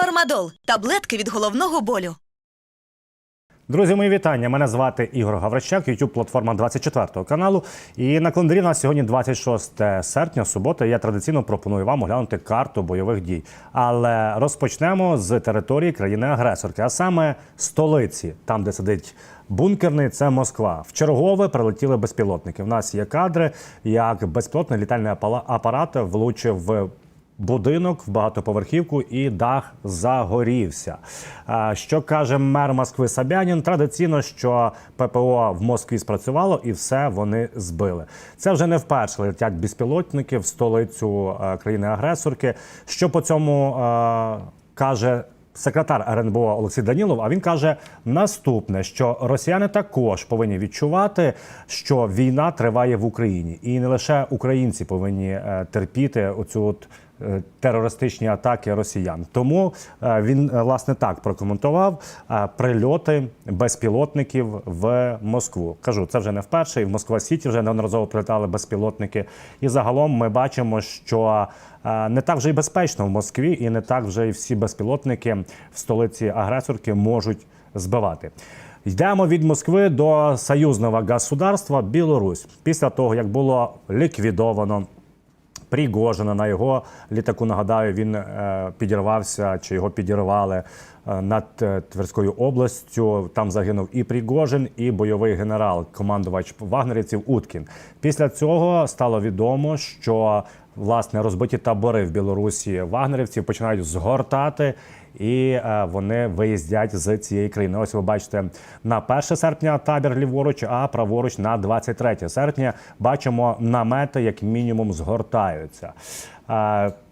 Фармадол таблетки від головного болю. Друзі, мої вітання. Мене звати Ігор Гаврищак, youtube платформа 24 каналу. І на календарі у нас сьогодні 26 серпня, субота. Я традиційно пропоную вам оглянути карту бойових дій. Але розпочнемо з території країни-агресорки, а саме столиці, там, де сидить бункерний, це Москва. В чергове прилетіли безпілотники. У нас є кадри, як безпілотний літальний апарат влучив в будинок в багатоповерхівку і дах загорівся. Що каже мер Москви Собянін? Традиційно, що ППО в Москві спрацювало і все вони збили. Це вже не вперше летять безпілотники в столицю е, країни-агресорки. Що по цьому е, каже? Секретар РНБО Олексій Данілов, а він каже наступне: що росіяни також повинні відчувати, що війна триває в Україні, і не лише українці повинні е, терпіти оцю от терористичні атаки росіян. Тому е, він е, власне так прокоментував е, прильоти безпілотників в Москву. Кажу, це вже не вперше, і в Москва Сіті вже неодноразово прилетали безпілотники. І загалом ми бачимо, що е, не так вже й безпечно в Москві, і не так вже й всі безпілотники в столиці агресорки можуть збивати. Йдемо від Москви до союзного государства Білорусь після того, як було ліквідовано Пригожина на його літаку. Нагадаю, він е, підірвався чи його підірвали е, над е, Тверською областю. Там загинув і Пригожин, і бойовий генерал, командувач вагнерівців Уткін. Після цього стало відомо, що власне розбиті табори в Білорусі вагнерівців починають згортати. І е, вони виїздять з цієї країни. Ось ви бачите на 1 серпня табір ліворуч, а праворуч на 23 серпня. Бачимо намети, як мінімум, згортаються.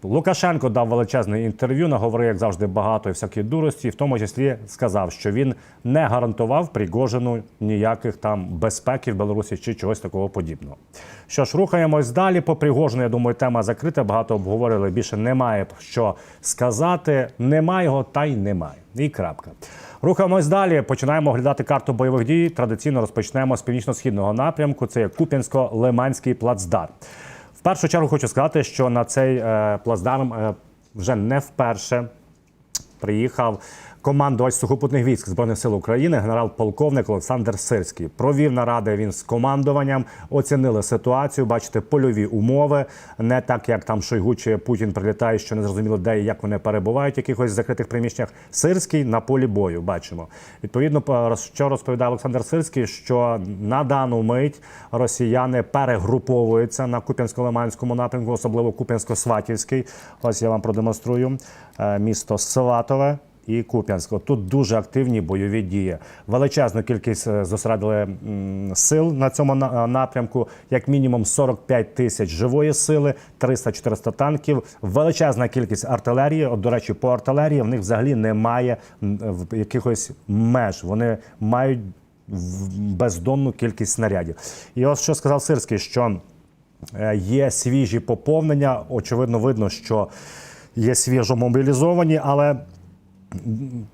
Лукашенко дав величезне інтерв'ю, наговорив, як завжди, багато і всякої дурості. В тому числі сказав, що він не гарантував Пригожину ніяких там безпеки в Білорусі чи чогось такого подібного. Що ж, рухаємось далі. По Пригожину, я думаю, тема закрита. Багато обговорили. Більше немає що сказати. Немає його, та й немає. І крапка. Рухаємось далі. Починаємо оглядати карту бойових дій. Традиційно розпочнемо з північно-східного напрямку. Це Куп'янсько-Лиманський плацдарм. В першу чергу хочу сказати, що на цей е, плацдарм е, вже не вперше приїхав командувач сухопутних військ збройних сил України, генерал-полковник Олександр Сирський. Провів наради він з командуванням, оцінили ситуацію. Бачите, польові умови, не так як там Шойгу чи Путін прилітає, що не зрозуміло, де і як вони перебувають в якихось закритих приміщеннях. Сирський на полі бою. Бачимо. Відповідно, що розповідає Олександр Сирський, що на дану мить росіяни перегруповуються на Куп'янсько-Лиманському напрямку, особливо Куп'янсько-Сватівський. Ось я вам продемонструю е, місто Сватове. І Куп'янського тут дуже активні бойові дії. Величезну кількість е, зосередили сил на цьому е, напрямку, як мінімум 45 тисяч живої сили, 300-400 танків, величезна кількість артилерії. От, до речі, по артилерії в них взагалі немає якихось меж. Вони мають бездонну кількість снарядів. І ось що сказав Сирський, що Е, Є свіжі поповнення. Очевидно, видно, що є свіжо мобілізовані, але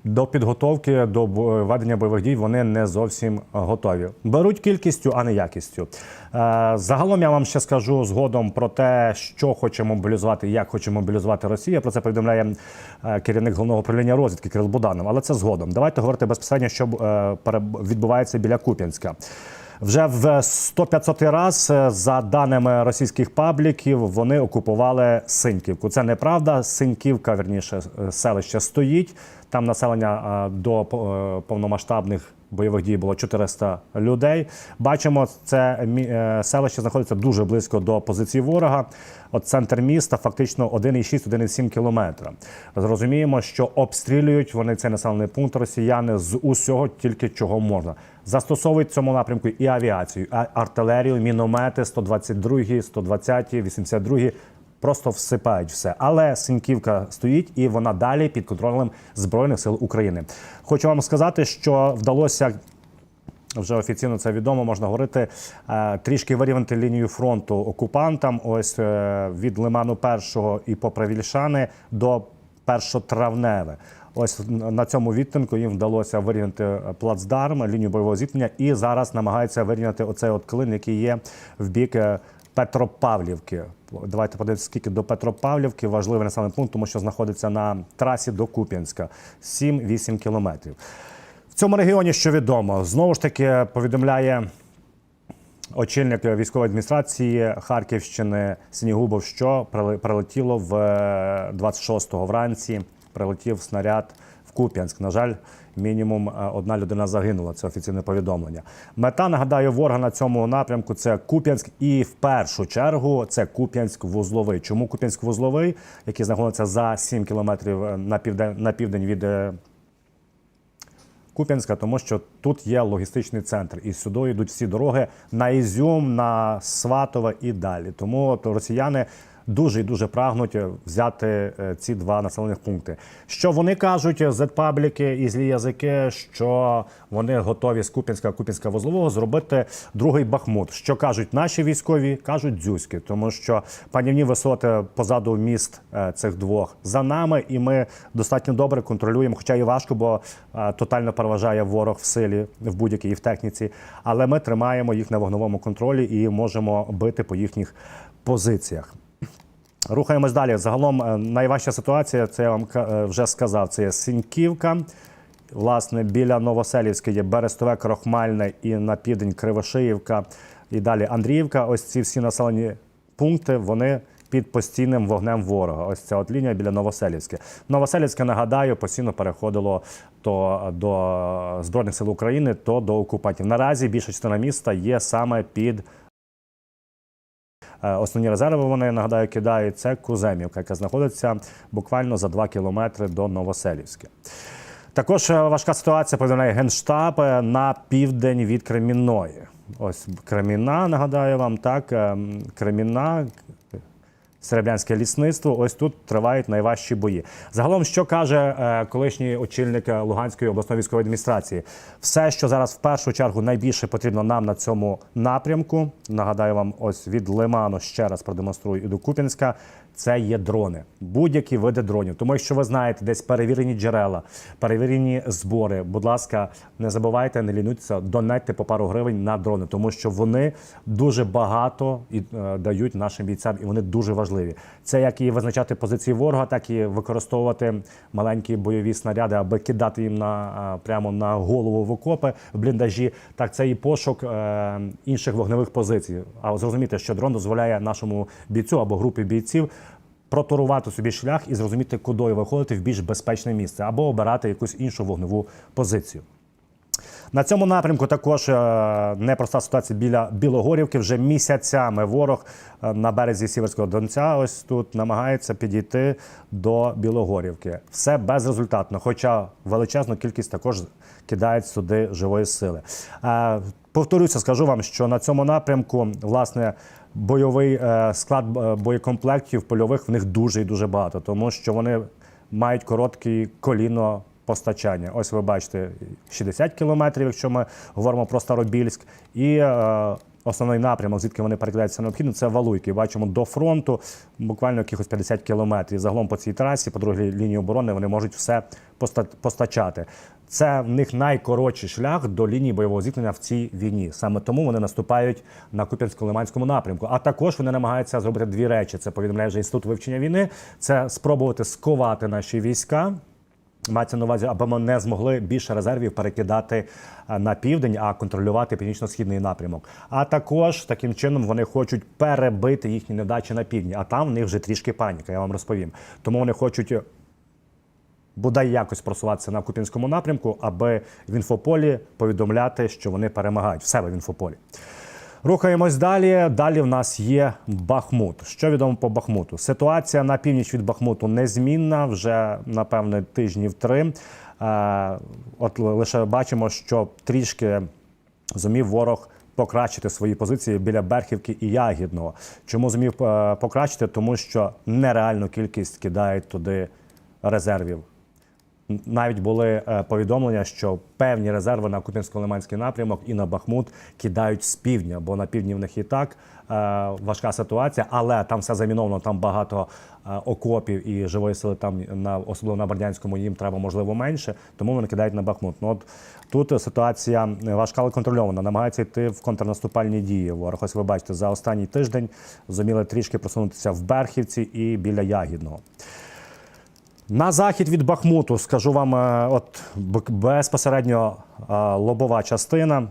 до підготовки до ведення бойових дій вони не зовсім готові. Беруть кількістю, а не якістю. Е, Загалом я вам ще скажу згодом про те, що хоче мобілізувати, як хоче мобілізувати Росія. Про це повідомляє е, керівник головного управління розвідки Кирил Буданов. Але це згодом. Давайте говорити безпосередньо, що е, відбувається біля Куп'янська. Вже в 100-500 раз, е, за даними російських пабліків, вони окупували Синьківку. Це неправда. Синьківка, верніше, е, селище стоїть. Там населення е, до повномасштабних бойових дій було 400 людей. Бачимо, це селище знаходиться дуже близько до позиції ворога. От центр міста фактично 1,6-1,7 кілометра. Зрозуміємо, що обстрілюють вони цей населений пункт росіяни з усього, тільки чого можна. Застосовують в цьому напрямку і авіацію, і артилерію, міномети 122, 120, 82 просто всипають все. Але Синьківка стоїть і вона далі під контролем Збройних сил України. Хочу вам сказати, що вдалося. Вже офіційно це відомо, можна говорити. е, Трішки вирівняти лінію фронту окупантам. Ось е, від Лиману першого і по Правільшани до першотравневе. Ось на цьому відтинку їм вдалося вирівняти плацдарм, лінію бойового зіткнення, і зараз намагаються вирівняти оцей от клин, який є в бік е, Петропавлівки. Давайте подивимося, скільки до Петропавлівки важливий населений пункт, тому що знаходиться на трасі до Куп'янська 7-8 кілометрів. В цьому регіоні, що відомо, знову ж таки повідомляє очільник військової адміністрації Харківщини Снігубов, що прилетіло в 26-го вранці. Прилетів снаряд в Куп'янськ. На жаль, мінімум е, одна людина загинула. Це офіційне повідомлення. Мета нагадаю, ворога на цьому напрямку це Куп'янськ, і в першу чергу це Куп'янськ вузловий. Чому Куп'янськ вузловий, який знаходиться за 7 кілометрів е, на південь на південь від е, Куп'янська, тому що тут є логістичний центр, і сюди йдуть всі дороги на Ізюм, на Сватове і далі. Тому от росіяни дуже і дуже прагнуть взяти е, ці два населених пункти. Що вони кажуть, зетпабліки і злі язики, що вони готові з Куп'янська, Куп'янська вузлового зробити другий Бахмут. Що кажуть наші військові, кажуть дзюськи, тому що панівні висоти позаду міст е, цих двох за нами, і ми достатньо добре контролюємо, хоча і важко, бо е, тотально переважає ворог в силі в будь-якій і в техніці. Але ми тримаємо їх на вогновому контролі і можемо бити по їхніх позиціях. Рухаємось далі. Загалом е, найважча ситуація, це я вам е, вже сказав. Це є Сіньківка. Власне, біля Новоселівська є Берестове, Крохмальне і на південь Кривошиївка. І далі Андріївка. Ось ці всі населені пункти вони під постійним вогнем ворога. Ось ця от лінія біля Новоселівське. Новоселівське, нагадаю, постійно переходило то до Збройних сил України, то до окупантів. Наразі більша частина міста є саме під Е, Основні резерви вони нагадаю кидають. Це Куземівка, яка знаходиться буквально за 2 кілометри до Новоселівська. Також е, важка ситуація повідомляє Генштаб е, на південь від Кремінної. Ось Креміна, нагадаю вам, так, е, Креміна, Серебрянське лісництво. Ось тут тривають найважчі бої. Загалом, що каже е, колишній очільник Луганської обласної військової адміністрації, все, що зараз в першу чергу найбільше потрібно нам на цьому напрямку. Нагадаю вам, ось від Лиману ще раз продемонструю і до Купінська. Це є дрони, будь-які види дронів. Тому, якщо ви знаєте, десь перевірені джерела, перевірені збори. Будь ласка, не забувайте, не лінуйтеся, донайте по пару гривень на дрони, тому що вони дуже багато і е, дають нашим бійцям, і вони дуже важливі. Це як і визначати позиції ворога, так і використовувати маленькі бойові снаряди, аби кидати їм на е, прямо на голову в окопи в бліндажі. Так, це і пошук е, інших вогневих позицій. А зрозуміти, що дрон дозволяє нашому бійцю або групі бійців проторувати собі шлях і зрозуміти, куди виходити в більш безпечне місце, або обирати якусь іншу вогневу позицію. На цьому напрямку також е, непроста ситуація біля Білогорівки. Вже місяцями ворог е, на березі Сіверського Донця ось тут намагається підійти до Білогорівки. Все безрезультатно, хоча величезну кількість також кидають сюди живої сили. Е, Повторюся, скажу вам, що на цьому напрямку власне бойовий е, склад е, боєкомплектів польових в них дуже і дуже багато, тому що вони мають короткі коліно постачання. Ось ви бачите 60 кілометрів, якщо ми говоримо про Старобільськ, і е, основний напрямок, звідки вони перекидаються необхідно, це Валуйки. Бачимо до фронту буквально якихось 50 кілометрів. Загалом по цій трасі, по другій лінії оборони, вони можуть все поста- постачати. Це в них найкоротший шлях до лінії бойового зіткнення в цій війні. Саме тому вони наступають на Куп'янсько-Лиманському напрямку. А також вони намагаються зробити дві речі. Це повідомляє вже інститут вивчення війни. Це спробувати сковати наші війська. Мається на увазі, аби ми не змогли більше резервів перекидати е, на південь, а контролювати північно-східний напрямок. А також таким чином вони хочуть перебити їхні невдачі на півдні. А там в них вже трішки паніка. Я вам розповім. Тому вони хочуть е, бодай якось просуватися на Купінському напрямку, аби в інфополі повідомляти, що вони перемагають в себе в інфополі. Рухаємось далі. Далі в нас є Бахмут. Що відомо по Бахмуту? Ситуація на північ від Бахмуту незмінна вже напевне тижнів три. Е, От лише бачимо, що трішки зумів ворог. Покращити свої позиції біля Берхівки і Ягідного. Чому зумів е, покращити? Тому що нереальну кількість кидають туди резервів Навіть були е, повідомлення, що певні резерви на Куп'янсько-Лиманський напрямок і на Бахмут кидають з півдня, бо на півдні в них і так е, важка ситуація, але там все заміновано, там багато е, окопів і живої сили, там на особливо на Бердянському їм треба можливо менше, тому вони кидають на Бахмут. Ну от тут ситуація важка, але контрольована. Намагаються йти в контрнаступальні дії. Ворог, ось ви бачите, за останній тиждень зуміли трішки просунутися в Берхівці і біля Ягідного. На захід від Бахмуту скажу вам, е, от безпосередньо е, лобова частина.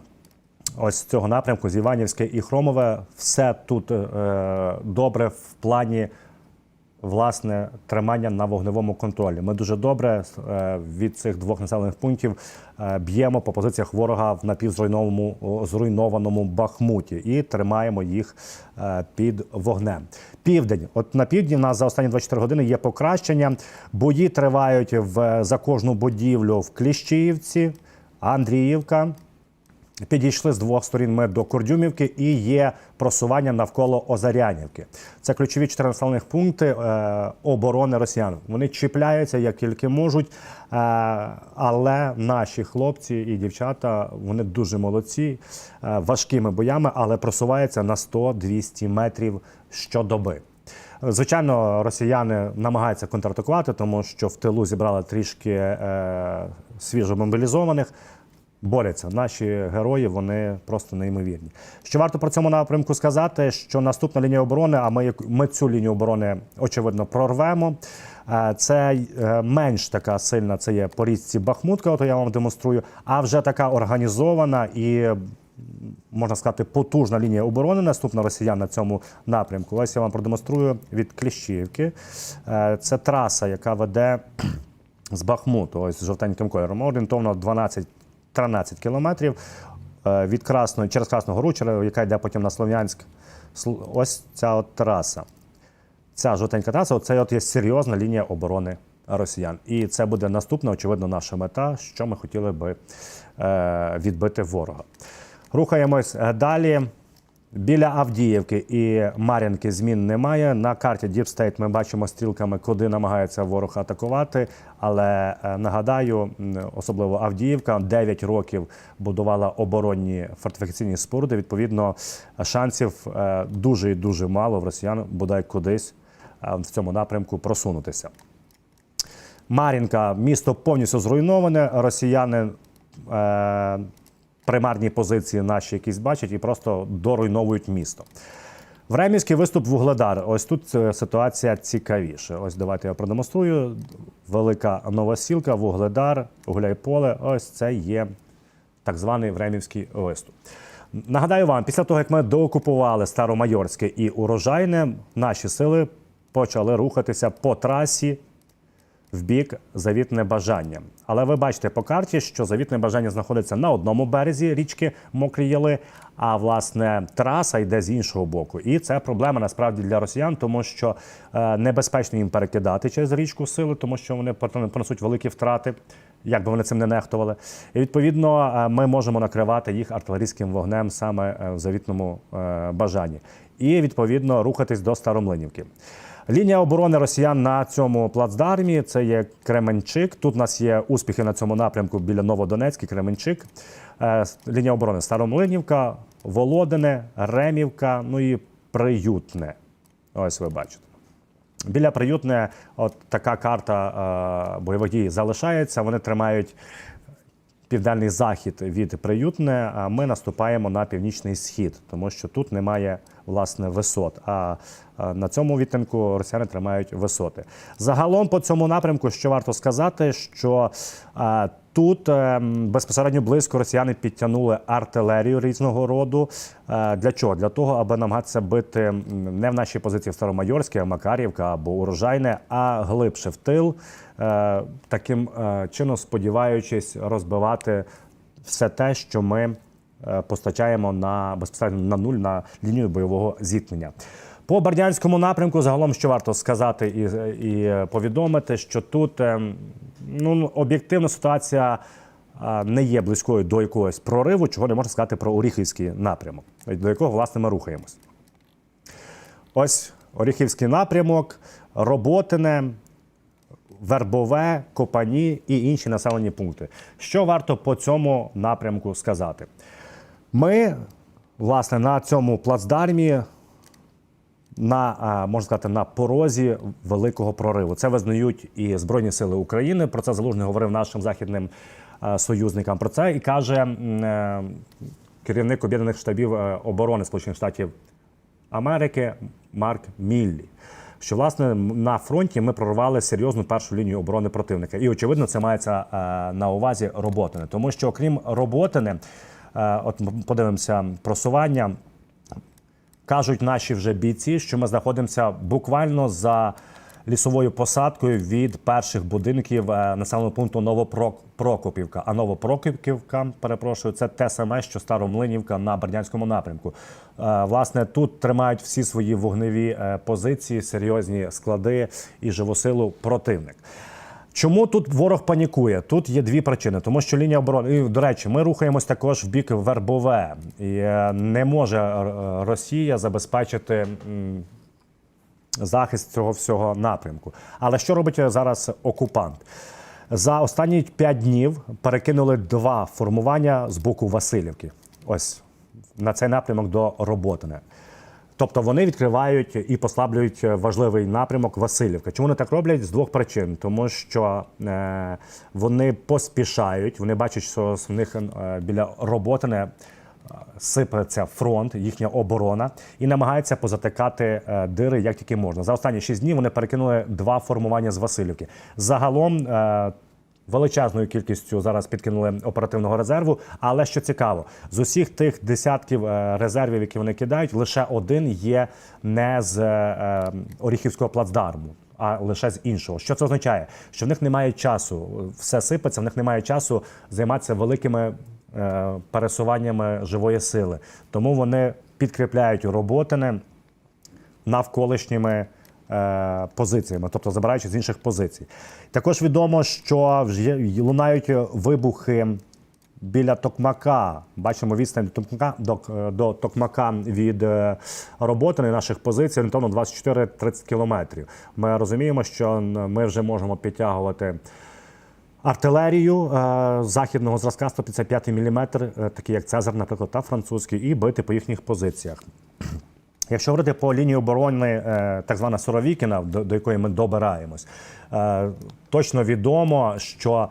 Ось цього напрямку з Іванівське і Хромове. Все тут е, добре в плані власне тримання на вогневому контролі. Ми дуже добре е, від цих двох населених пунктів е, б'ємо по позиціях ворога в напівзруйнованому зруйнованому Бахмуті і тримаємо їх е, під вогнем. Південь, от на півдні, в нас за останні 24 години є покращення. Бої тривають в за кожну будівлю в Кліщіївці, Андріївка. Підійшли з двох сторін ми до Курдюмівки і є просування навколо Озарянівки. Це ключові чотири населених пункти е, оборони росіян. Вони чіпляються як тільки можуть, е, але наші хлопці і дівчата вони дуже молодці, е, важкими боями, але просуваються на 100-200 метрів щодоби. Звичайно, росіяни намагаються контратакувати, тому що в тилу зібрали трішки е, свіжо мобілізованих. Борються наші герої, вони просто неймовірні. Що варто про цьому напрямку сказати, що наступна лінія оборони, а ми, ми цю лінію оборони очевидно прорвемо. Е, Це е, менш така сильна, це є по річці Бахмутка, от я вам демонструю, а вже така організована і можна сказати, потужна лінія оборони наступна росіян на цьому напрямку. Ось я вам продемонструю від Кліщівки. Е, Це траса, яка веде з Бахмуту, ось з жовтеньким кольором. Орієнтовно 12-13 кілометрів е, від Красної, через Красну Гору, яка йде потім на Слов'янськ. Сл- Ось ця от траса. Ця жовтенька траса, це от є серйозна лінія оборони росіян. І це буде наступна, очевидно, наша мета, що ми хотіли би е, відбити ворога. Рухаємось е, далі. Біля Авдіївки і Мар'їнки змін немає. На карті State ми бачимо стрілками, куди намагається ворог атакувати. Але е, нагадаю, особливо Авдіївка 9 років будувала оборонні фортифікаційні споруди. Відповідно, шансів е, дуже і дуже мало в росіян бодай кудись е, в цьому напрямку просунутися. Мар'їнка місто повністю зруйноване. Росіяни примарні позиції наші якісь бачать і просто доруйновують місто. Времівський виступ Вугледар. Ось тут е, ситуація цікавіша. Ось давайте я продемонструю. Велика новосілка, Вугледар, Гуляйполе. Ось це є так званий Времівський виступ. Нагадаю вам, після того, як ми доокупували Старомайорське і Урожайне, наші сили почали рухатися по трасі в бік завітне бажання. Але ви бачите по карті, що завітне бажання знаходиться на одному березі річки Мокрі Яли, а власне траса йде з іншого боку. І це проблема насправді для росіян, тому що е, небезпечно їм перекидати через річку сили, тому що вони понесуть великі втрати. Як би вони цим не нехтували, і відповідно е, ми можемо накривати їх артилерійським вогнем саме е, в завітному бажанні, і відповідно рухатись до Старомлинівки. Лінія оборони росіян на цьому плацдармі це є Кременчик. Тут у нас є успіхи на цьому напрямку біля Новодонецьк Кременчик. Е, Лінія оборони Старомлинівка, Володине, Ремівка, ну і Приютне. Ось ви бачите. Біля приютне, от така карта е, бойових дій залишається. Вони тримають південний захід від приютне. А ми наступаємо на північний схід, тому що тут немає власне висот. А на цьому відтинку росіяни тримають висоти. Загалом по цьому напрямку, що варто сказати, що Тут е, безпосередньо близько росіяни підтягнули артилерію різного роду. Е, Для чого? Для того, аби намагатися бити не в нашій позиції в Старомайорській, а Макарівка або Урожайне, а глибше в тил, е, таким чином сподіваючись розбивати все те, що ми постачаємо на безпосередньо на нуль на лінію бойового зіткнення. По Бердянському напрямку загалом що варто сказати і, і повідомити, що тут ем, ну, об'єктивна ситуація не є близькою до якогось прориву, чого не можна сказати про Оріхівський напрямок, до якого власне ми рухаємось. Ось Оріхівський напрямок, Роботине, Вербове, Копані і інші населені пункти. Що варто по цьому напрямку сказати? Ми, власне, на цьому плацдармі на можна сказати на порозі великого прориву. Це визнають і Збройні Сили України. Про це залужний говорив нашим західним союзникам. Про це і каже е, керівник об'єднаних штабів е, оборони Сполучених Штатів Америки Марк Міллі. Що власне на фронті ми прорвали серйозну першу лінію оборони противника, і очевидно, це мається е, на увазі роботини, тому що окрім роботини, от подивимося просування. Кажуть наші вже бійці, що ми знаходимося буквально за лісовою посадкою від перших будинків е, населеного пункту Новопрокопівка. А Новопрокопівка, перепрошую, це те саме, що Старомлинівка на Бердянському напрямку. Е, Власне, тут тримають всі свої вогневі е, позиції, серйозні склади і живу силу противник. Чому тут ворог панікує? Тут є дві причини, тому що лінія оборони. І, до речі, ми рухаємось також в бік Вербове, і е, не може е, Росія забезпечити захист цього всього напрямку. Але що робить зараз окупант? За останні п'ять днів перекинули два формування з боку Васильівки. Ось на цей напрямок до Роботине. Тобто вони відкривають і послаблюють важливий напрямок Васильівка. Чому вони так роблять? З двох причин. Тому що е, вони поспішають, вони бачать, що в них е, біля Роботине е, сипеться фронт, їхня оборона, і намагаються позатикати е, дири як тільки можна. За останні шість днів вони перекинули два формування з Васильівки. Загалом. Е, Величезною кількістю зараз підкинули оперативного резерву. Але що цікаво, з усіх тих десятків е, резервів, які вони кидають, лише один є не з е, Оріхівського плацдарму, а лише з іншого. Що це означає? Що в них немає часу, все сипеться, в них немає часу займатися великими е, пересуваннями живої сили. Тому вони підкріпляють роботини навколишніми е, позиціями, тобто забираючи з інших позицій. Також відомо, що вже лунають вибухи біля Токмака. Бачимо відстань до Токмака, до, Токмака від е, Роботини наших позицій орієнтовно 24-30 кілометрів. Ми розуміємо, що ми вже можемо підтягувати. Артилерію е, західного зразка 155 мм, е, такі як Цезар, наприклад, та французький, і бити по їхніх позиціях. Якщо говорити по лінії оборони, е, так звана Суровікіна, до, якої ми добираємось, е, точно відомо, що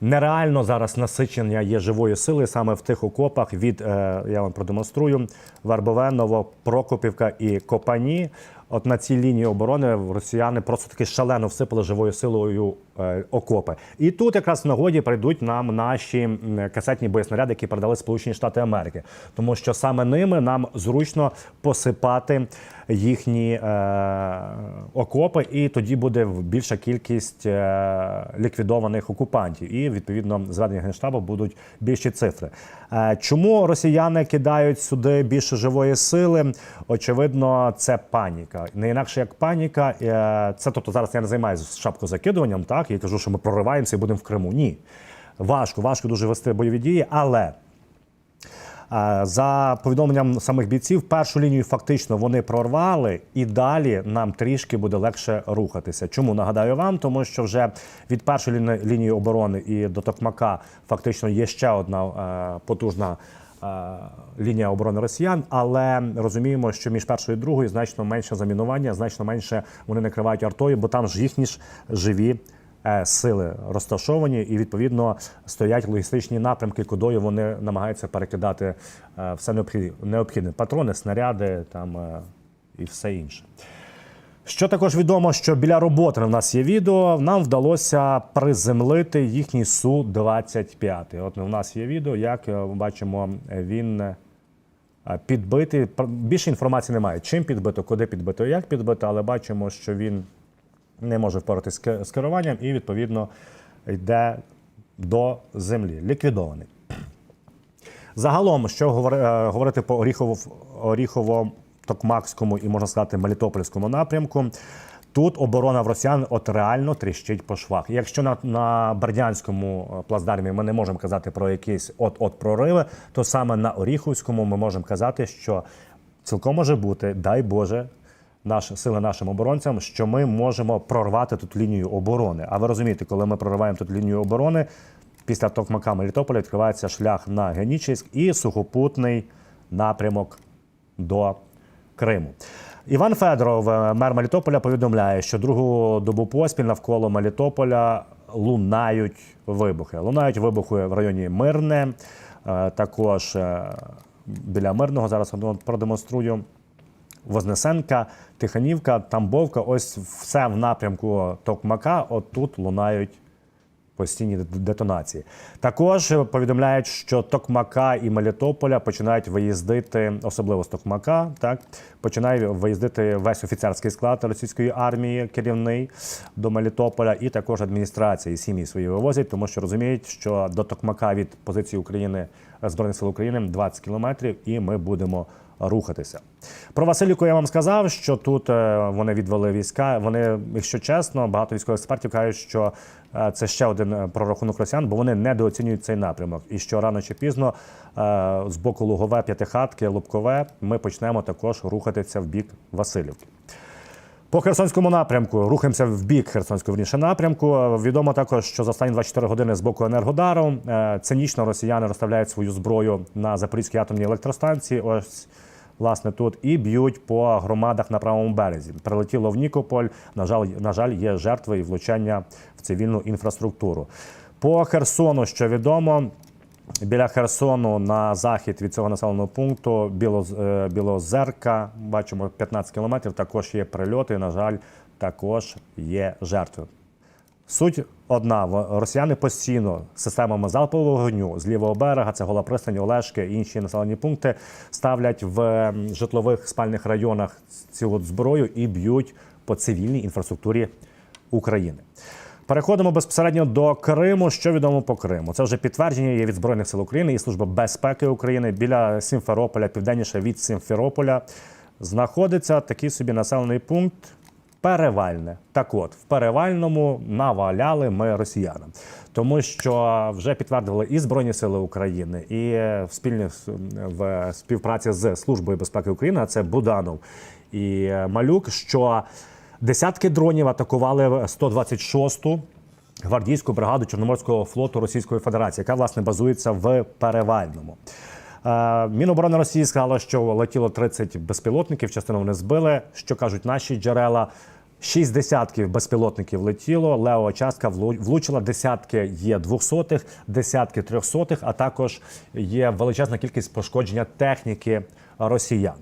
нереально зараз насичення є живої сили саме в тих окопах від, е, я вам продемонструю, Вербовеново, Прокопівка і Копані. От на цій лінії оборони росіяни просто таки шалено всипали живою силою е, окопи. І тут якраз в нагоді прийдуть нам наші касетні боєснаряди, які передали Сполучені Штати Америки, тому що саме ними нам зручно посипати їхні е, окопи, і тоді буде більша кількість е, ліквідованих окупантів. І відповідно зведення генштабу будуть більші цифри. Чому росіяни кидають сюди більше живої сили? Очевидно, це паніка. Не інакше як паніка. Е, Це тобто зараз я не займаюся шапкозакидуванням, так і кажу, що ми прориваємося і будемо в Криму. Ні. Важко, важко дуже вести бойові дії, але Е, За повідомленням самих бійців, першу лінію фактично вони прорвали, і далі нам трішки буде легше рухатися. Чому нагадаю вам? Тому що вже від першої лінії оборони і до Токмака фактично є ще одна е, потужна. Е, Лінія оборони росіян, але розуміємо, що між першою і другою значно менше замінування, значно менше вони накривають артою, бо там ж їхні ж живі е, сили розташовані, і відповідно стоять логістичні напрямки, кудою вони намагаються перекидати е, все необхідне, патрони, снаряди там і все інше. Що також відомо, що біля роботи в нас є відео. Нам вдалося приземлити їхній су 25 От у нас є відео, як е, бачимо, він е, підбитий. Більше інформації немає. Чим підбито, куди підбито, як підбито, але бачимо, що він не може впоратися з керуванням і відповідно йде до землі. Ліквідований. Загалом, що е, говорити по Оріхово, Оріхово-Токмакському і можна сказати Мелітопольському напрямку. Тут оборона в росіян от реально тріщить по швах. Якщо на, на Бердянському е, плацдармі ми не можемо казати про якісь от-от прориви, то саме на Оріховському ми можемо казати, що цілком може бути, дай Боже, наші сили нашим оборонцям, що ми можемо прорвати тут лінію оборони. А ви розумієте, коли ми прориваємо тут лінію оборони, після Токмака Мелітополя відкривається шлях на Генічеськ і сухопутний напрямок до Криму. Іван Федоров, е, мер Мелітополя, повідомляє, що другу добу поспіль навколо Мелітополя лунають вибухи. Лунають вибухи в районі Мирне, е, також е, біля Мирного. Зараз продемонструю. Вознесенка, Тиханівка, Тамбовка. Ось все в напрямку Токмака. Отут лунають постійні детонації. Також повідомляють, що Токмака і Мелітополя починають виїздити, особливо з Токмака, так починає виїздити весь офіцерський склад російської армії, керівний до Мелітополя, і також адміністрації сім'ї свої вивозять, тому що розуміють, що до Токмака від позиції України збройних сил України 20 кілометрів, і ми будемо рухатися. Про Василіку я вам сказав, що тут е, вони відвели війська. Вони, якщо чесно, багато військових експертів кажуть, що е, це ще один е, прорахунок росіян, бо вони недооцінюють цей напрямок. І що рано чи пізно з боку Лугове, П'ятихатки, Лубкове ми почнемо також рухатися в бік Васильівки. По Херсонському напрямку рухаємося в бік Херсонського вірніше напрямку. Відомо також, що за останні 24 години з боку Енергодару е, цинічно росіяни розставляють свою зброю на Запорізькій атомній електростанції. Ось власне тут і б'ють по громадах на правому березі. Прилетіло в Нікополь. На жаль, на жаль, є жертви і влучання в цивільну інфраструктуру. По Херсону, що відомо, Біля Херсону на захід від цього населеного пункту е, Білозерка, бачимо 15 кілометрів. Також є прильоти. На жаль, також є жертви. Суть одна: росіяни постійно системами залпового вогню з лівого берега, це Гола Пристань, Олешки, інші населені пункти ставлять в житлових спальних районах цю зброю і б'ють по цивільній інфраструктурі України. Переходимо безпосередньо до Криму. Що відомо по Криму? Це вже підтвердження є від Збройних сил України і Служба безпеки України біля Сімферополя, південніше від Сімферополя, знаходиться такий собі населений пункт. Перевальне. Так от, в перевальному наваляли ми росіянам, тому що вже підтвердили і Збройні Сили України, і в спільні в співпраці з Службою безпеки України, це Буданов і Малюк, що десятки дронів атакували 126-ту гвардійську бригаду Чорноморського флоту Російської Федерації, яка власне базується в Перевальному. Е, Міноборони Росії сказало, що летіло 30 безпілотників, частину вони збили. Що кажуть наші джерела? Шість десятків безпілотників летіло. Лео частка влучила. Десятки є двохсотих, десятки трьохсотих, а також є величезна кількість пошкодження техніки росіян.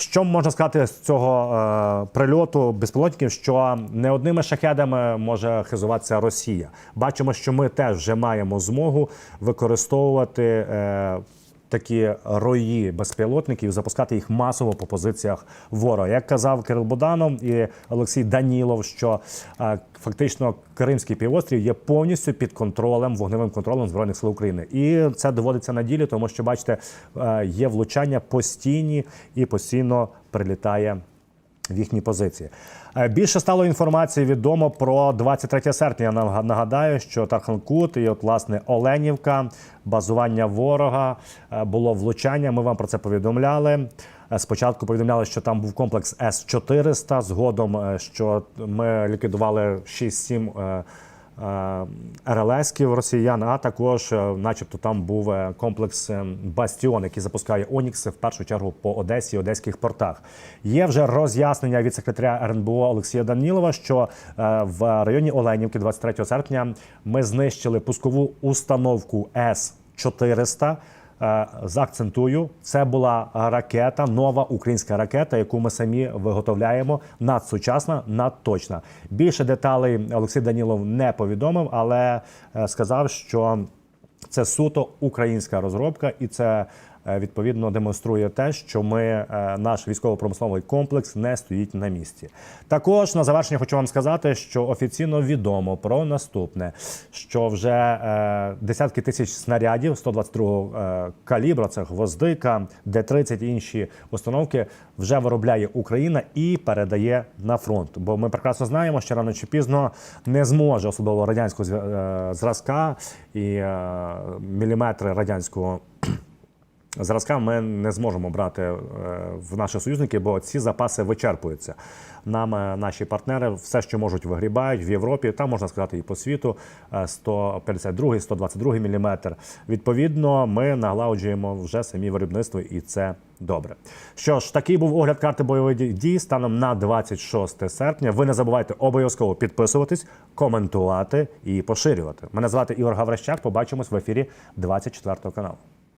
Що можна сказати з цього е, прильоту безпілотників? Що не одними шахедами може хизуватися Росія. Бачимо, що ми теж вже маємо змогу використовувати. Е, Такі рої безпілотників, запускати їх масово по позиціях ворога. Як казав Кирил Буданов і Олексій Данілов, що е, фактично Кримський півострів є повністю під контролем, вогневим контролем збройних сил України, і це доводиться на ділі, тому що бачите, е, є влучання постійні і постійно прилітає в їхні позиції. Е, Більше стало інформації відомо про 23 серпня. Я нагадаю, що Тарханкут і от власне Оленівка, базування ворога е, було влучання. Ми вам про це повідомляли. Е, Спочатку повідомляли, що там був комплекс С 400 Згодом, що ми ліквідували 6-7 е, е, РЛС-ків росіян, а також, е, начебто, там був е, комплекс е, Бастіон, який запускає Онікси в першу чергу по Одесі і одеських портах. Є вже роз'яснення від секретаря РНБО Олексія Данілова, що е, в районі Оленівки, 23 серпня, ми знищили пускову установку С 400 Е, Заакцентую, це була ракета, нова українська ракета, яку ми самі виготовляємо. Надсучасна, надточна. Більше деталей Олексій Данілов не повідомив, але е, сказав, що це суто українська розробка, і це е, відповідно демонструє те, що ми е, наш військово-промисловий комплекс не стоїть на місці. Також на завершення хочу вам сказати, що офіційно відомо про наступне: що вже е, десятки тисяч снарядів 122-го е, калібра, це гвоздика, Д-30 і інші установки вже виробляє Україна і передає на фронт. Бо ми прекрасно знаємо, що рано чи пізно не зможе особливо радянського е, зразка і е, міліметри радянського зразка ми не зможемо брати е, в наші союзники, бо ці запаси вичерпуються. Нам е, наші партнери все, що можуть, вигрібають в Європі. Там можна сказати і по світу е, 152, 122 мм. Відповідно, ми налагоджуємо вже самі виробництво, і це добре. Що ж, такий був огляд карти бойових дій станом на 26 серпня. Ви не забувайте обов'язково підписуватись, коментувати і поширювати. Мене звати Ігор Гаврищак. Побачимось в ефірі 24 каналу.